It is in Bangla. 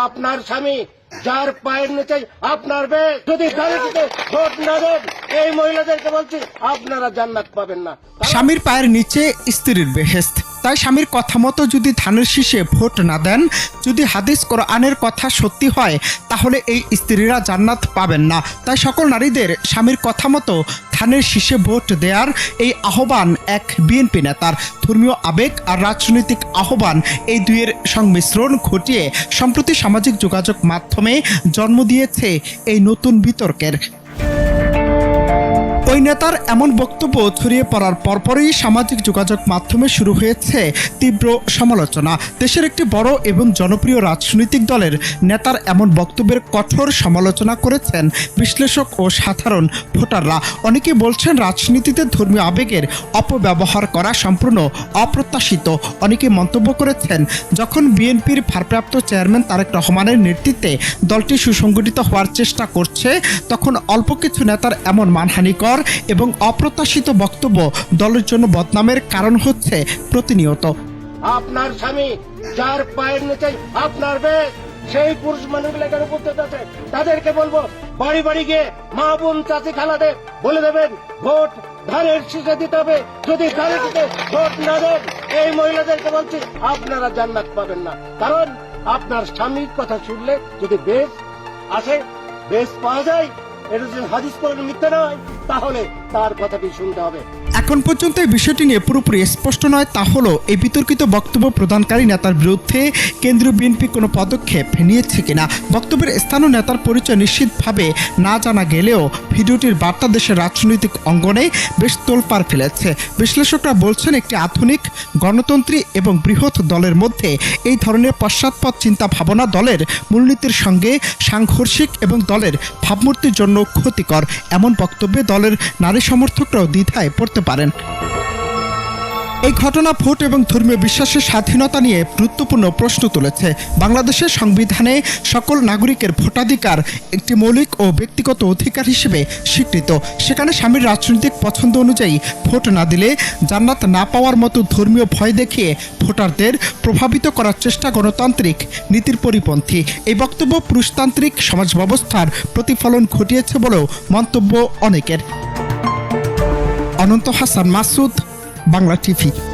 আপনার স্বামী যার পায়ের নিচে আপনার বে যদি ভোট না দেন, এই মহিলাদেরকে বলছি, আপনারা জান্নাত পাবেন না। স্বামীর পায়ের নিচে স্ত্রীর বেহেস্ত তাই স্বামীর কথা মতো যদি ধানের শীষে ভোট না দেন, যদি হাদিস কোরআনের কথা সত্যি হয়, তাহলে এই স্ত্রীরা জান্নাত পাবেন না। তাই সকল নারীদের স্বামীর কথা মতো ধানের শীষে ভোট দেওয়ার এই আহ্বান এক বিএনপি নেতার। ধর্মীয় আবেগ আর রাজনৈতিক আহ্বান এই দুইয়ের সংমিশ্রণ ঘটিয়ে সম্প্রতি সামাজিক যোগাযোগ মাধ্যমে জন্ম দিয়েছে এই নতুন বিতর্কের ওই নেতার এমন বক্তব্য ছড়িয়ে পড়ার পরপরই সামাজিক যোগাযোগ মাধ্যমে শুরু হয়েছে তীব্র সমালোচনা। দেশের একটি বড় এবং জনপ্রিয় রাজনৈতিক দলের নেতার এমন বক্তব্যের কঠোর সমালোচনা করেছেন বিশ্লেষক ও সাধারণ ভোটাররা। অনেকে বলছেন রাজনীতিতে ধর্মীয় আবেগের অপব্যবহার করা সম্পূর্ণ অপ্রত্যাশিত। অনেকে মন্তব্য করেছেন, যখন বিএনপির ভারপ্রাপ্ত চেয়ারম্যান তারেক রহমানের নেতৃত্বে দলটি সুসংগঠিত হওয়ার চেষ্টা করছে, তখন অল্প কিছু নেতার এমন মানহানিকর এবং অপ্রত্যাশিত বক্তব্য দলের জন্য বদনামের কারণ হচ্ছে প্রতিনিয়ত। আপনার স্বামী যার পায়ের নিচে আপনার সেই পুরুষ মানুষগুলো এখানে উপস্থিত আছে তাদেরকে বলব, বাড়ি বাড়ি গিয়ে মা বোন চাচি খালাদের বলে দেবেন, ভোট ধানের শীষে দিতে হবে। যদি ধানের শীষে ভোট না দেন, এই মহিলাদেরকে বলছি, আপনারা জান্নাত পাবেন না। কারণ আপনার স্বামীর কথা শুনলে যদি বেশ আসে, বেশ পাওয়া যায়, এটা যদি হাদিস করে মিথ্যে নয় তাহলে তার কথাটি শুনতে হবে? এখন পর্যন্ত এই বিষয়টি নিয়ে পুরোপুরি স্পষ্ট নয়, তা হলো এই বিতর্কিত বক্তব্য প্রদানকারী নেতার বিরুদ্ধে কেন্দ্রীয় বিএনপি কোনো পদক্ষেপ নিয়েছে কিনা, বক্তব্যের স্থান ও নেতার পরিচয় নিশ্চিতভাবে না জানা গেলেও ভিডিওটির বার্তা দেশের রাজনৈতিক অঙ্গনে বেশ তোলপাড় ফেলেছে। বিশ্লেষকরা বলছেন, একটি আধুনিক, গণতন্ত্রী এবং বৃহৎ দলের মধ্যে এই ধরনের পশ্চাৎপদ চিন্তা ভাবনা দলের মূলনীতির সঙ্গে সাংঘর্ষিক এবং দলের ভাবমূর্তির জন্য ক্ষতিকর, এমন বক্তব্যে দলের নারী সমর্থকরাও দ্বিধায় পড়তে পারেন। এই ঘটনা ভোট এবং ধর্মীয় বিশ্বাসের স্বাধীনতা নিয়ে গুরুত্বপূর্ণ প্রশ্ন তুলেছে। বাংলাদেশের সংবিধানে সকল নাগরিকের ভোটাধিকার একটি মৌলিক ও ব্যক্তিগত অধিকার হিসেবে স্বীকৃত। সেখানে স্বামীর রাজনৈতিক পছন্দ অনুযায়ী ভোট না দিলে জান্নাত না পাওয়ার মতো ধর্মীয় ভয় দেখিয়ে ভোটারদের প্রভাবিত করার চেষ্টা গণতান্ত্রিক নীতির পরিপন্থী। এই বক্তব্য পুরুষতান্ত্রিক সমাজ ব্যবস্থার প্রতিফলন ঘটিয়েছে বলেও মন্তব্য অনেকের। অনন্ত হাসান মাসুদ বাংলা টিভি।